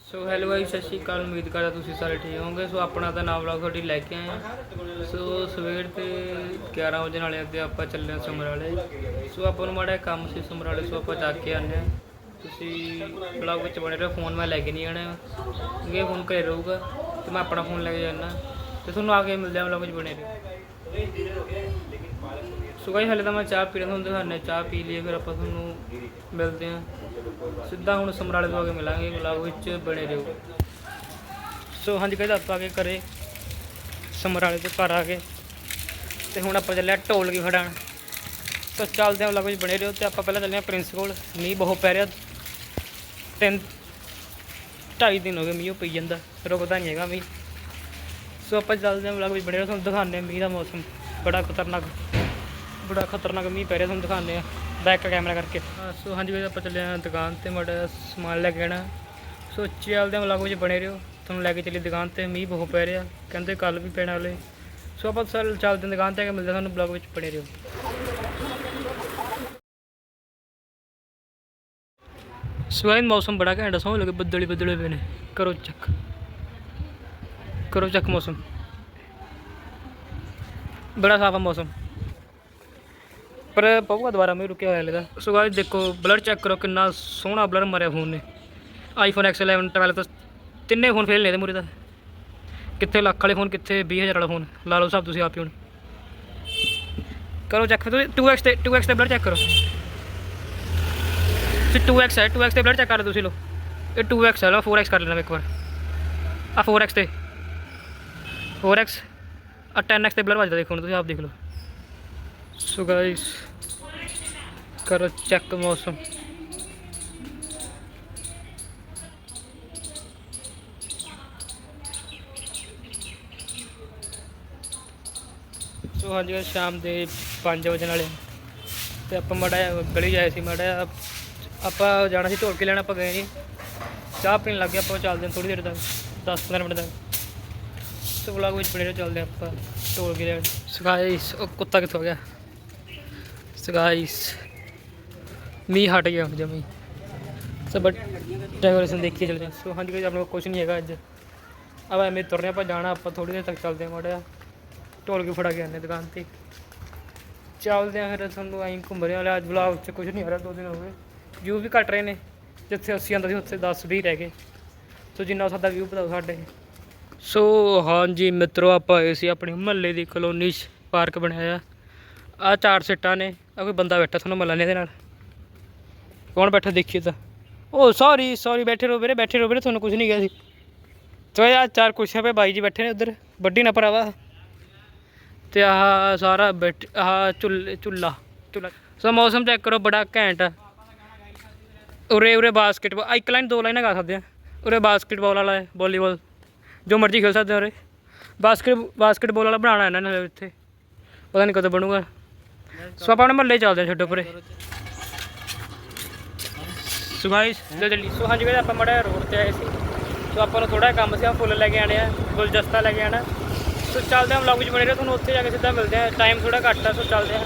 So hello guys ਸਤਿ ਸ਼੍ਰੀ ਅਕਾਲ। ਉਮੀਦ ਕਰਦਾ ਤੁਸੀਂ ਸਾਰੇ ਠੀਕ ਹੋਵੋਗੇ। ਸੋ ਆਪਣਾ ਤਾਂ ਨਾਮ ਵਲੌਗ ਤੁਹਾਡੀ ਲੈ ਕੇ ਆਏ ਹਾਂ। ਸੋ ਸਵੇਰ ਤੇ 11 ਵਜੇ ਨਾਲੇ ਅੱਗੇ ਆਪਾਂ ਚੱਲੇ ਹਾਂ ਸਮਰਾਲੇ। ਸੋ ਆਪਾਂ ਨੂੰ ਮਾੜਾ ਜਿਹਾ ਕੰਮ ਸੀ ਸਮਰਾਲੇ, ਸੋ ਆਪਾਂ ਜਾ ਕੇ ਆਨੇ ਹਾਂ। ਤੁਸੀਂ ਵਲੌਗ ਵਿੱਚ ਬਣੇ ਰਹੋ। ਫੋਨ ਮੈਂ ਲੈ ਕੇ ਨਹੀਂ ਆਣਾ ਇਹ ਫੋਨ ਘਰੇ ਰਹੂਗਾ। ਤੇ ਮੈਂ ਆਪਣਾ ਫੋਨ ਲੈ ਕੇ ਜਾਣਾ ਤੇ ਤੁਹਾਨੂੰ ਆ ਕੇ ਮਿਲਦੇ ਆ ਵਲੌਗ ਵਿੱਚ ਬਣੇ ਰਹੋ। ਸੋ ਗਾਇਸ ਹਲੇ ਤਾਂ ਮੈਂ ਚਾਹ ਪੀ ਰਿਹਾ ਤੁਹਾਨੂੰ ਦਿਖਾਉਂਦੇ ਚਾਹ ਪੀ ਲਈਏ, ਫਿਰ ਆਪਾਂ ਤੁਹਾਨੂੰ ਮਿਲਦੇ ਹਾਂ। ਸਿੱਧਾ ਹੁਣ ਸਮਰਾਲੇ ਤੋਂ ਆ ਕੇ ਮਿਲਾਂਗੇ ਵਲੌਗ ਵਿੱਚ ਬਣੇ ਰਹੋ। ਸੋ ਹਾਂਜੀ ਕਹਿੰਦਾ ਆਪਾਂ ਆ ਕੇ ਘਰੇ, ਸਮਰਾਲੇ ਤੋਂ ਘਰ ਆ ਕੇ ਤੇ ਹੁਣ ਆਪਾਂ ਚੱਲਿਆ ਢੋਲ ਕੀ ਫੜਾਣ ਤਾਂ ਚੱਲਦੇ ਹਾਂ ਵਲੌਗ ਵਿੱਚ ਬਣੇ ਰਹੋ ਤੇ ਆਪਾਂ ਪਹਿਲਾਂ ਚੱਲੇ ਹਾਂ ਪ੍ਰਿੰਸ ਕੋਲ, ਮੀਂਹ ਬਹੁਤ ਪੈ ਰਿਹਾ। ਤਿੰਨ, ਢਾਈ ਦਿਨ ਹੋ ਗਏ ਮੀਂਹ ਪਈ ਜਾਂਦਾ। ਰੁਕਦਾ ਨਹੀਂ ਹੈਗਾ ਮੀਂਹ। ਸੋ ਆਪਾਂ ਚੱਲਦੇ ਹਾਂ ਵਲੌਗ ਵਿੱਚ ਬਣੇ ਰਹੋ ਤੁਹਾਨੂੰ ਦਿਖਾਉਂਦੇ ਹਾਂ ਮੀਂਹ ਦਾ ਮੌਸਮ। ਬੜਾ ਖਤਰਨਾਕ ਬੜਾ ਖਤਰਨਾਕ ਮੀਂਹ ਪੈ ਰਿਹਾ ਤੁਹਾਨੂੰ ਦਿਖਾਉਂਦੇ ਆ ਬੈਕ ਕੈਮਰਾ ਕਰਕੇ। ਹਾਂ, ਸੋ ਹਾਂਜੀ ਵੀ ਆਪਾਂ ਚੱਲੇ ਆ ਦੁਕਾਨ ਤੇ ਮਾੜਾ ਸਮਾਨ ਲੈ ਕੇ ਆਣਾ ਸੋ ਚੱਲਦੇ ਹਾਂ ਵਲੌਗ ਵਿੱਚ ਬਣੇ ਰਹੋ। ਤੁਹਾਨੂੰ ਲੈ ਕੇ ਚੱਲੀ ਦੁਕਾਨ ਤੇ ਮੀਂਹ ਬਹੁਤ ਪੈ ਰਿਹਾ। ਕਹਿੰਦੇ ਕੱਲ ਵੀ ਪੈਣ ਵਾਲੇ ਸੋ ਆਪਾਂ ਚੱਲ ਚੱਲਦੇ ਹਾਂ ਦੁਕਾਨ ਤੇ ਆ ਕੇ ਮਿਲਦੇ ਹਾਂ ਤੁਹਾਨੂੰ ਵਲੌਗ ਵਿੱਚ ਬਣੇ ਰਹੋ। ਸੋ ਇਹ ਮੌਸਮ ਬੜਾ ਘੈਂਟ ਸੋਹ ਲੱਗੇ ਬੱਦਲੀ ਬੱਦਲੇ ਪਏ ਨੇ। ਕਰੋ ਚੱਕ ਕਰੋ ਚੱਕ ਮੌਸਮ। ਬੜਾ ਸਾਫ਼ ਆ ਮੌਸਮ। ਪਰ ਪਊਗਾ ਦੁਬਾਰਾ ਮੈਂ ਰੁਕਿਆ ਹੋਇਆ ਲਗਾ ਸੋ ਗਾਇਸ ਦੇਖੋ ਬਲਰ ਚੈੱਕ ਕਰੋ ਕਿੰਨਾ ਸੋਹਣਾ ਬਲਰ ਮਾਰਿਆ ਫੋਨ ਨੇ। ਆਈਫੋਨ X11 12 ਤਾਂ ਤਿੰਨੇ ਫੋਨ ਫੇਲ ਨੇ ਦੇ ਮੂਰੇ ਦਾ ਕਿੱਥੇ ਲੱਖ ਵਾਲੇ ਫੋਨ ਕਿੱਥੇ 20000 ਵਾਲਾ ਫੋਨ ਲਾ ਲਓ ਸਭ ਤੁਸੀਂ ਆਪ ਹੀ ਹੁਣ। ਕਰੋ ਚੈੱਕ ਤੁਸੀਂ 2x ਤੇ 2x ਤੇ ਬਲਰ ਚੈੱਕ ਕਰੋ। ਤੇ 2x ਹੈ 2x ਤੇ ਬਲਰ ਚੈੱਕ ਕਰ ਲਓ ਤੁਸੀਂ ਲੋ ਇਹ 2x ਹੈ, ਲਓ 4x ਕਰ ਲੈਣਾ ਇੱਕ ਵਾਰ। ਆ 4x ਤੇ। 4x ਆ 10x ਤੇ ਬਲਰ ਵੱਜਦਾ ਦੇਖੋ ਹੁਣ ਤੁਸੀਂ ਆਪ ਦੇਖ ਲਓ ਸੋ ਗਾਇਸ ਕਰੋ ਚੈੱਕ ਮੌਸਮ ਸੋ ਹਾਂਜੀ ਸ਼ਾਮ ਦੇ 5 ਵਜੇ ਨਾਲੇ ਤੇ ਆਪਾਂ ਮਾੜਾ ਜਿਹਾ ਗਲੀ ਜਾਏ ਸੀ ਮਾੜਾ ਜਿਹਾ ਆਪਾਂ ਜਾਣਾ ਸੀ ਢੋਲ ਕੇ ਲੈਣਾ ਆਪਾਂ ਗਏ ਨਹੀਂ ਚਾਹ ਪੀਣ ਲੱਗ ਗਏ ਆਪਾਂ ਚੱਲਦੇ ਹਾਂ ਥੋੜੀ ਦੇਰ ਤੱਕ 10-15 ਮਿੰਟ ਤੱਕ ਸੋ ਵਲੌਗ ਵਿੱਚ ਬਣੇ ਰਹੋ, ਚੱਲਦੇ ਹਾਂ ਆਪਾਂ ਢੋਲ ਕੇ ਲੈਣ ਸਗਾਈਸ ਉਹ ਕੁੱਤਾ ਕਿੱਥੋਂ ਆ ਗਿਆ? ਸਗਾਈਸ ਮੀਂਹ ਹਟ ਗਿਆ ਹੁਣ ਜਮੀ। ਸੋ ਬਟ ਡੈਕੋਰੇਸ਼ਨ ਦੇਖੀ ਚੱਲਦੇ ਹਾਂ। ਸੋ ਹਾਂਜੀ ਕੋਈ ਆਪਣੇ ਕੋਲ ਕੁਝ ਨਹੀਂ ਹੈਗਾ ਅੱਜ। अब ਐਵੇਂ ਤੁਰਨੇ ਆਪਾਂ ਜਾਣਾ, ਆਪਾਂ ਥੋੜੀ ਦੇਰ ਤੱਕ ਚੱਲਦੇ ਹਾਂ ਮਾੜਾ ਜਿਹਾ। ਢੋਲ ਕੇ ਫੜਾ ਕੇ ਆਨੇ ਦੁਕਾਨ ਤੇ? ਚੱਲਦੇ ਆ ਫਿਰ ਤੁਹਾਨੂੰ ਐਂ ਘੁੰਮ ਰਹੇ ਵਾਲੇ ਅੱਜ ਵਲੌਗ 'ਚ ਕੁਝ ਨਹੀਂ ਆ ਰਿਹਾ, ਦੋ ਦਿਨ ਹੋ ਗਏ। ਵਿਊ ਵੀ ਘਟ ਰਹੇ ਨੇ। ਜਿੱਥੇ 80 ਆਉਂਦਾ ਸੀ, ਉੱਥੇ 10 20 ਰਹਿ ਗਏ। ਸੋ ਜਿੰਨਾ ਸਾਡਾ ਵਿਊ ਵਧਾਓ ਸਾਡੇ। ਸੋ ਹਾਂਜੀ ਮਿੱਤਰੋ, ਆਪਾਂ ਆਏ ਸੀ ਆਪਣੇ ਮਹੱਲੇ ਦੀ ਕਲੋਨੀ 'ਚ, ਪਾਰਕ ਬਣਾਇਆ ਆ ਚਾਰ ਸਿੱਟਾਂ ਨੇ ਆ ਕੋਈ ਬੰਦਾ ਬੈਠਾ ਤੁਹਾਨੂੰ ਮਹੱਲਾ ਨੇ ਇਹਦੇ ਨਾਲ। ਕੌਣ ਬੈਠਾ ਦੇਖੀਏ ਤਾਂ। ਓ ਸੌਰੀ ਸੌਰੀ ਬੈਠੇ ਰਹੋ ਵੀਰੇ, ਬੈਠੇ ਰਹੋ ਵੀਰੇ, ਤੁਹਾਨੂੰ ਕੁਝ ਨਹੀਂ ਕਿਹਾ ਸੀ। ਤੋ ਯਾਰ ਚਾਰ ਕੁਰਸੀਆਂ 'ਤੇ ਬਾਈ ਜੀ ਬੈਠੇ ਨੇ ਉਧਰ, ਵੱਡੀ ਨਾ ਭਰਾਵਾ। ਤੇ ਆਹ ਸਾਰਾ ਬੈਠ, ਆਹ ਚੁੱਲ, ਚੁੱਲਾ ਚੁੱਲਾ। ਸੋ ਮੌਸਮ ਚੈੱਕ ਕਰੋ, ਬੜਾ ਘੈਂਟ ਆ। ਉਰੇ ਉਰੇ ਬਾਸਕਟਬਾਲ ਇੱਕ ਲਾਈਨ ਦੋ ਲਾਈਨਾਂ ਗਾ ਸਕਦੇ ਆ। ਉਰੇ ਬਾਸਕਟਬਾਲ ਵਾਲਾ ਹੈ ਵਾਲੀਬਾਲ ਜੋ ਮਰਜ਼ੀ ਖੇਡ ਸਕਦੇ ਆ ਉਰੇ। ਬਾਸਕਟ ਬਾਸਕਟਬਾਲ ਵਾਲਾ ਬਣਾਉਣਾ ਇਹਨਾਂ ਨੇ ਇੱਥੇ। ਪਤਾ ਨਹੀਂ ਕਦੋਂ ਬਣੂਗਾ। ਸੋ ਆਪਾਂ ਆਪਣੇ ਮਹੱਲੇ ਚੱਲਦੇ ਆ ਛੱਡੋ ਪਰੇ। ਸੋ ਗਾਇਸ ਜਲਦੀ ਸੋ ਹਾਂਜੀ ਵੀਰੇ ਆਪਾਂ ਮੜਾ ਰੋਡ ਤੇ ਆਏ ਸੀ। ਸੋ ਆਪਾਂ ਨੂੰ ਥੋੜਾ ਕੰਮ ਸੀ ਆ ਫੁੱਲ ਲੈ ਕੇ ਆਣੇ ਆ, ਗੁਲਦਸਤਾ ਲੈ ਕੇ ਆਣਾ ਸੋ ਚੱਲਦੇ ਆ ਵਲੌਗ ਵਿੱਚ ਬਣੇ ਰਹੋ, ਤੁਹਾਨੂੰ ਉੱਥੇ ਜਾ ਕੇ ਸਿੱਧਾ ਮਿਲਦੇ ਆ ਟਾਈਮ ਥੋੜਾ ਘੱਟ ਆ, ਸੋ ਚੱਲਦੇ ਆ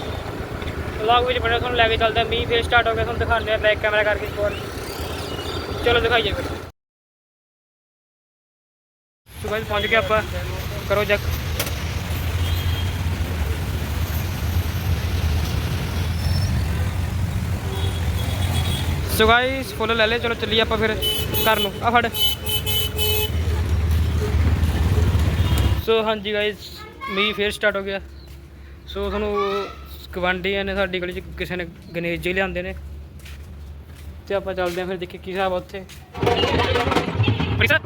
ਵਲੌਗ ਵਿੱਚ ਬਣੇ ਤੁਹਾਨੂੰ ਲੈ ਕੇ ਚੱਲਦੇ ਆ ਮੀਂਹ ਫੇਰ ਸਟਾਰਟ ਹੋ ਗਿਆ, ਤੁਹਾਨੂੰ ਦਿਖਾਉਂਦੇ ਆ ਬੈਕ ਕੈਮਰਾ ਕਰਕੇ ਇੱਕ ਚਲੋ ਦਿਖਾਈਏ ਫਿਰ। ਸੋ ਗਾਇਸ ਪਹੁੰਚ ਗਏ ਆਪਾਂ, ਕਰੋ ਜੱਕ ਸੋ ਗਾਇਸ ਫੁੱਲ ਲੈ ਲੈ ਚਲੋ ਚੱਲੀਏ ਆਪਾਂ ਫਿਰ ਘਰ ਨੂੰ। ਆ ਫੜ। ਸੋ ਹਾਂਜੀ ਗਾਇਸ ਮੀਂਹ ਫੇਰ ਸਟਾਰਟ ਹੋ ਗਿਆ। ਸੋ ਤੁਹਾਨੂੰ ਗਵਾਂਢੀਆਂ ਨੇ, ਸਾਡੀ ਗਲੀ 'ਚ ਕਿਸੇ ਨੇ ਗਣੇਸ਼ ਜੀ ਲਿਆਂਦੇ ਨੇ। ਤੇ ਆਪਾਂ ਚੱਲਦੇ ਆਂ ਫਿਰ ਦੇਖੀ ਕੀ ਹਿਸਾਬ ਆ ਉੱਥੇ। ਪ੍ਰੀਸਾ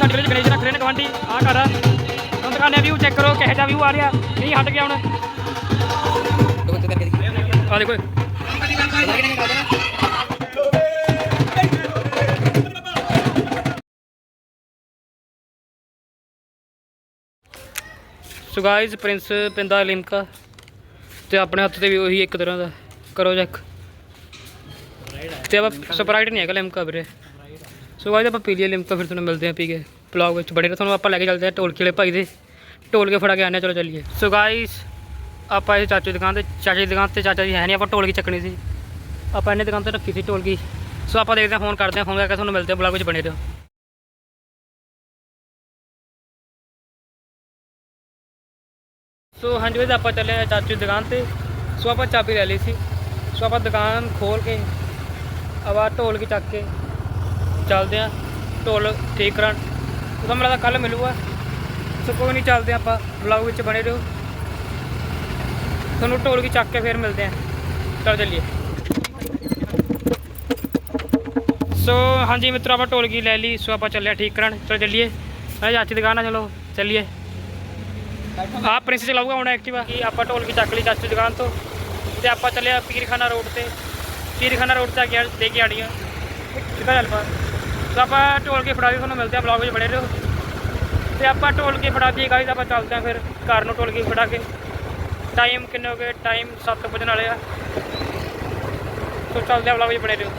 ਸੋ ਗਾਇਸ ਗਣੇਸ਼ ਰੱਖ ਰਹੇ ਨੇ ਗਵਾਂਢੀ ਆ ਘਰ ਆ। ਤੁਹਾਨੂੰ ਦਿਖਾਉਂਦੇ ਵਿਊ ਚੈੱਕ ਕਰੋ, ਕਿਹੋ ਜਿਹਾ ਵਿਊ ਆ ਰਿਹਾ। ਨਹੀਂ ਹਟ ਗਿਆ ਹੁਣ। ਆ ਦੇਖੋ। So guys Prince Pinda Limca. ਤੇ ਆਪਣੇ ਹੱਥ ਤੇ ਵੀ ਉਹੀ ਇੱਕ ਤਰ੍ਹਾਂ ਦਾ। ਕਰੋ ਚੈੱਕ ਤੇ ਆਪਾਂ ਸਪਰਾਈਟ ਨਹੀਂ ਹੈਗਾ ਲਿਮਕਾ ਵੀਰੇ। ਸੋ ਗਾਇਸ ਆਪਾਂ ਪੀ ਲਈਏ ਲਿਮਕਾ ਫਿਰ ਤੁਹਾਨੂੰ ਮਿਲਦੇ ਆਂ ਪੀ ਕੇ ਬਲੌਗ ਵਿੱਚ। ਬੜੇ ਰਹੋ ਤੁਹਾਨੂੰ ਆਪਾਂ ਲੈ ਕੇ ਚੱਲਦੇ ਆਂ ਢੋਲਕੀ ਵਾਲੇ ਭਾਈ ਦੇ। ਢੋਲ ਕੇ ਫੜਾ ਕੇ ਆਨੇ ਚਲੋ ਚੱਲੀਏ। ਸੋ ਗਾਇਸ ਆਪਾਂ ਇਹ ਚਾਚੂ ਦੀ ਦੁਕਾਨ ਤੇ ਚਾਚੇ ਦੀ ਦੁਕਾਨ ਤੇ ਚਾਚਾ ਜੀ ਹੈ ਨਹੀਂ ਆਪਾਂ ਢੋਲਕੀ ਚੱਕਣੀ ਸੀ। ਆਪਾਂ ਇਹਨੇ ਦੁਕਾਨ ਤੇ ਰੱਖੀ ਸੀ ਢੋਲਕੀ। ਸੋ ਆਪਾਂ ਦੇਖਦੇ ਹਾਂ ਫੋਨ ਕਰਦੇ ਹਾਂ ਫੋਨ ਕਰਕੇ ਤੁਹਾਨੂੰ ਮਿਲਦੇ ਆਂ ਬਲੌਗ ਵਿੱਚ ਬਣੇ ਰਹੋ। ਸੋ ਹਾਂਜੀ ਵੀ ਆਪਾਂ ਚੱਲੇ ਆ ਚਾਚੂ ਦੀ ਦੁਕਾਨ ਤੇ। ਸੋ ਆਪਾਂ ਚਾਬੀ ਲੈ ਲਈ ਸੀ। ਸੋ ਆਪਾਂ ਦੁਕਾਨ ਖੋਲ ਕੇ ਆਵਾ ਢੋਲ ਕੇ ਚੱਕ ਕੇ ਚੱਲਦੇ ਆ, ਢੋਲ ਠੀਕ ਕਰਾਂ ਉਹਦਾ ਮੇਰਾ ਤਾਂ ਕੱਲ ਮਿਲੂਗਾ। ਸੋ ਕੋਈ ਨਹੀਂ, ਚੱਲਦੇ ਆਪਾਂ ਵਲੌਗ ਵਿੱਚ ਬਣੇ ਰਹੋ। ਤੁਹਾਨੂੰ ਢੋਲ ਕੀ ਚੱਕ ਕੇ ਫਿਰ ਮਿਲਦੇ ਆ। ਚਲੋ ਚੱਲੀਏ। ਸੋ ਹਾਂਜੀ ਮਿੱਤਰੋ, ਆਪਾਂ ਢੋਲਕੀ ਲੈ ਲਈ। ਸੋ ਆਪਾਂ ਚੱਲਿਆ ਠੀਕ ਕਰਨ। ਚਲੋ ਚੱਲੀਏ। ਮੈਂ ਚਾਚੀ ਦੁਕਾਨ ਆ, ਚਲੋ ਚੱਲੀਏ। ਆ ਪ੍ਰਿੰਸ ਚਲਾਊਗਾ ਹੁਣ ਐਕਟਿਵਾ। ਕਿ ਆਪਾਂ ਢੋਲਕੀ ਚੱਕ ਲਈ ਚਾਚੀ ਦੁਕਾਨ ਤੋਂ। ਤੇ ਆਪਾਂ ਚੱਲਿਆ ਪੀਰਖਾਨਾ ਰੋਡ ਤੇ। ਪੀਰਖਾਨਾ ਰੋਡ ਤੇ ਆ ਗਿਆ ਦੇ ਕੇ ਆੜੀਆਂ ਸਿੱਧਾ ਚੱਲ ਪਾ ਸੋ ਆਪਾਂ ਢੋਲ ਕੇ ਫੜਾ ਕੇ ਤੁਹਾਨੂੰ ਮਿਲਦੇ ਆ ਬਲੌਗ ਵਿੱਚ ਬਣੇ ਰਹੋ। ਤੇ ਆਪਾਂ ਢੋਲ ਕੇ ਫੜਾ ਦਈਏ ਗਾਈਜ਼ ਆਪਾਂ ਚੱਲਦੇ ਆ ਫਿਰ ਘਰ ਨੂੰ ਢੋਲਕੀ ਫੜਾ ਕੇ। ਟਾਈਮ ਕਿੰਨੇ ਹੋ ਗਏ? ਟਾਈਮ 7 ਵਜਣ ਵਾਲੇ ਆ। ਸੋ ਚੱਲਦੇ ਆ ਬਲੌਗ ਵਿੱਚ ਬਣੇ ਰਹੋ।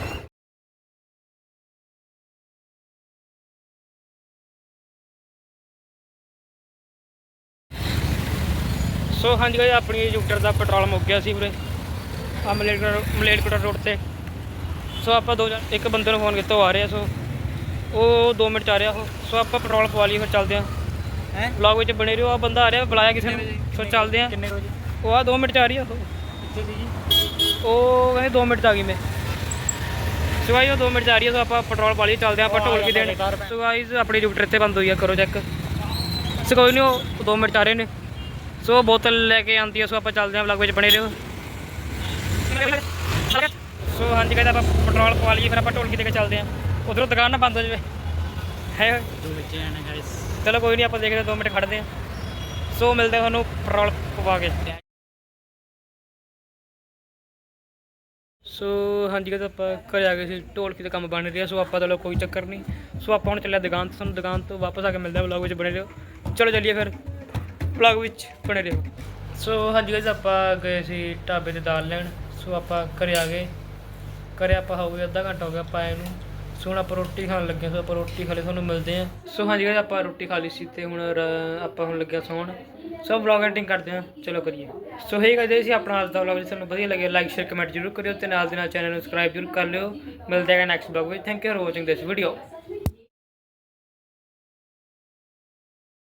ਸੋ ਹਾਂਜੀ ਗਾਇਸ, ਆਪਣੀ ਜੁਪਟਰ ਦਾ ਪੈਟਰੋਲ ਮੁੱਕ ਗਿਆ ਸੀ ਵੀਰੇ ਆ ਮਲੇਰਕੋਟਲਾ ਰੋਡ ਤੇ। ਸੋ ਆਪਾਂ ਦੋ ਜਣ ਇੱਕ ਬੰਦੇ ਨੂੰ ਫੋਨ ਕੀਤਾ, ਉਹ ਆ ਰਿਹਾ, ਸੋ ਉਹ 2 ਮਿੰਟ ਚ ਆ ਰਿਹਾ ਉਹ। ਸੋ ਆਪਾਂ ਪੈਟਰੋਲ ਪਵਾ ਲਈਏ ਫਿਰ ਚੱਲਦੇ ਆ ਹੈ? ਵਲੌਗ ਵਿੱਚ ਬਣੇ ਰਹੋ ਆ ਬੰਦਾ ਆ ਰਿਹਾ ਬੁਲਾਇਆ ਕਿਸੇ ਨੂੰ। ਸੋ ਚੱਲਦੇ ਆ ਕਿੰਨੇ ਵਜੇ? ਉਹ ਆ 2 ਮਿੰਟ ਚ ਆ ਰਹੀ ਆ। ਉਹ ਕਿੱਥੇ ਸੀ ਜੀ ਉਹ ਕਹਿੰਦੇ 2 ਮਿੰਟ ਚ ਆ ਗਈ ਮੈਂ। ਸੋ ਗਾਇਸ ਉਹ 2 ਮਿੰਟ ਚ ਆ ਰਹੀ ਆ ਸੋ ਆਪਾਂ ਪੈਟਰੋਲ ਪਾ ਲਈਏ ਚੱਲਦੇ ਆ ਆਪਾਂ ਢੋਲ ਕੇ ਦੇਣ। ਸੋ ਗਾਇਸ ਆਪਣੀ ਜੁਪਟਰ ਇੱਥੇ ਬੰਦ ਹੋਈ ਆ ਕਰੋ ਚੈੱਕ ਸੋ ਕੋਈ ਨਹੀਂ ਉਹ 2 ਮਿੰਟ ਚ ਆ ਰਹੇ ਨੇ। ਸੋ ਬੋਤਲ ਲੈ ਕੇ ਆਉਂਦੀ ਆ ਸੋ ਆਪਾਂ ਚੱਲਦੇ ਆ ਵਲੌਗ ਵਿੱਚ ਬਣੇ ਰਹੋ। ਸੋ ਹਾਂਜੀ ਕਹਿੰਦਾ ਆਪਾਂ ਪੈਟਰੋਲ ਪਵਾ ਲਈਏ ਫਿਰ ਆਪਾਂ ਢੋਲਕੀ ਦੇ ਕੇ ਚੱਲਦੇ ਆ ਉਧਰੋਂ ਦੁਕਾਨ ਨਾ ਬੰਦ ਹੋ ਜਾਵੇ। ਹੈ ਦੋ ਬੱਚੇ ਆਣੇ ਗਾਇਸ ਚਲੋ ਕੋਈ ਨਹੀਂ ਆਪਾਂ ਦੇਖਦੇ ਦੋ ਮਿੰਟ ਖੜਦੇ ਆ ਸੋ ਮਿਲਦੇ ਤੁਹਾਨੂੰ ਪੈਟਰੋਲ ਪਵਾ ਕੇ। ਸੋ ਹਾਂਜੀ ਕਹਿੰਦਾ ਆਪਾਂ ਘਰੇ ਆ ਗਏ ਸੀ ਢੋਲਕੀ ਦਾ ਕੰਮ ਬਣ ਰਿਹਾ ਸੋ ਆਪਾਂ ਚਲੋ ਕੋਈ ਚੱਕਰ ਨਹੀਂ ਸੋ ਆਪਾਂ ਹੁਣ ਚੱਲਿਆ ਦੁਕਾਨ ਤੋਂ ਸਾਨੂੰ ਦੁਕਾਨ ਤੋਂ ਵਾਪਸ ਆ ਕੇ ਮਿਲਦੇ ਆ ਵਲੌਗ ਵਿੱਚ ਬਣੇ ਰਹੋ। ਚਲੋ ਚੱਲੀਏ ਫਿਰ ਵਲੌਗ ਵਿੱਚ ਬਣੇ ਰਹੋ। ਸੋ ਹਾਂਜੀ guys ਆਪਾਂ ਗਏ ਸੀ ਢਾਬੇ ਤੇ ਦਾਲ ਲੈਣ। ਸੋ ਆਪਾਂ ਘਰੇ ਆ ਗਏ। ਘਰੇ ਆਪਾਂ ਹੋ ਗਏ ਅੱਧਾ ਘੰਟਾ ਹੋ ਗਿਆ ਆਪਾਂ ਆਏ ਨੂੰ। ਸੋ ਹੁਣ ਆਪਾਂ ਰੋਟੀ ਖਾਣ ਲੱਗੇ ਹਾਂ, ਸੋ ਆਪਾਂ ਰੋਟੀ ਖਾ ਲਈ, ਤੁਹਾਨੂੰ ਮਿਲਦੇ ਆ ਸੋ ਹਾਂਜੀ guys, ਆਪਾਂ ਰੋਟੀ ਖਾ ਲਈ ਸੀ ਤੇ ਹੁਣ ਆਪਾਂ ਹੁਣ ਲੱਗਿਆ ਸੌਣ। ਸੋ ਵਲੌਗ ਐਡਿਟਿੰਗ ਕਰਦੇ ਹਾਂ, ਚਲੋ ਕਰੀਏ। ਸੋ ਹੇ ਕਰਦੇ ਸੀ ਆਪਣਾ ਅੱਜ ਦਾ ਵਲੌਗ ਜੇ ਤੁਹਾਨੂੰ ਵਧੀਆ ਲੱਗਿਆ ਲਾਈਕ ਸ਼ੇਅਰ ਕਮੈਂਟ ਜ਼ਰੂਰ ਕਰਿਓ ਤੇ ਨਾਲ ਦੇ ਨਾਲ ਚੈਨਲ ਨੂੰ ਸਬਸਕ੍ਰਾਈਬ ਜ਼ਰੂਰ ਕਰ ਲਿਓ। ਮਿਲਦੇ ਹਾਂ ਨੈਕਸਟ ਵਲੌਗ ਵਿੱਚ। Thank you for watching this video